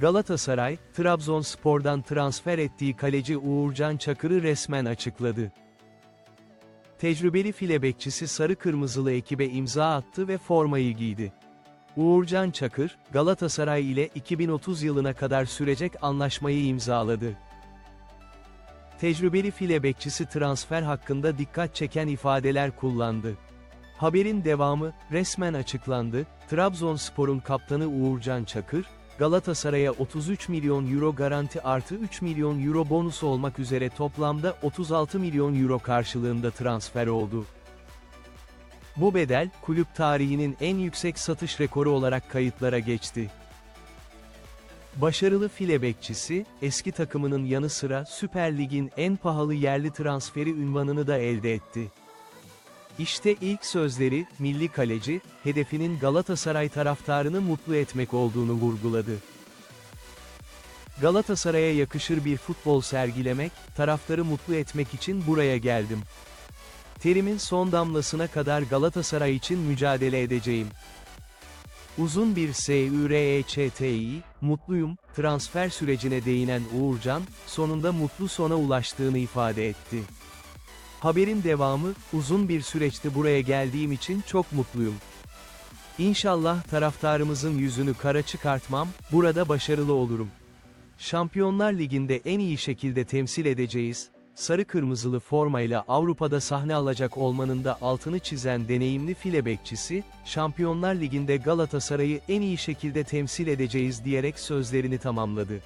Galatasaray, Trabzonspor'dan transfer ettiği kaleci Uğurcan Çakır'ı resmen açıkladı. Tecrübeli file bekçisi sarı kırmızılı ekibe imza attı ve formayı giydi. Uğurcan Çakır, Galatasaray ile 2030 yılına kadar sürecek anlaşmayı imzaladı. Tecrübeli file bekçisi transfer hakkında dikkat çeken ifadeler kullandı. Haberin devamı, resmen açıklandı, Trabzonspor'un kaptanı Uğurcan Çakır, Galatasaray'a 33 milyon euro garanti artı 3 milyon euro bonus olmak üzere toplamda 36 milyon euro karşılığında transfer oldu. Bu bedel, kulüp tarihinin en yüksek satış rekoru olarak kayıtlara geçti. Başarılı file bekçisi, eski takımının yanı sıra Süper Lig'in en pahalı yerli transferi ünvanını da elde etti. İşte ilk sözleri, milli kaleci, hedefinin Galatasaray taraftarını mutlu etmek olduğunu vurguladı. Galatasaray'a yakışır bir futbol sergilemek, taraftarı mutlu etmek için buraya geldim. Terimin son damlasına kadar Galatasaray için mücadele edeceğim. Uzun bir SÜREÇTİ, mutluyum, transfer sürecine değinen Uğurcan, sonunda mutlu sona ulaştığını ifade etti. Haberin devamı, uzun bir süreçte buraya geldiğim için çok mutluyum. İnşallah taraftarımızın yüzünü kara çıkartmam, burada başarılı olurum. Şampiyonlar Ligi'nde en iyi şekilde temsil edeceğiz, sarı kırmızılı formayla Avrupa'da sahne alacak olmanın da altını çizen deneyimli file bekçisi, Şampiyonlar Ligi'nde Galatasaray'ı en iyi şekilde temsil edeceğiz diyerek sözlerini tamamladı.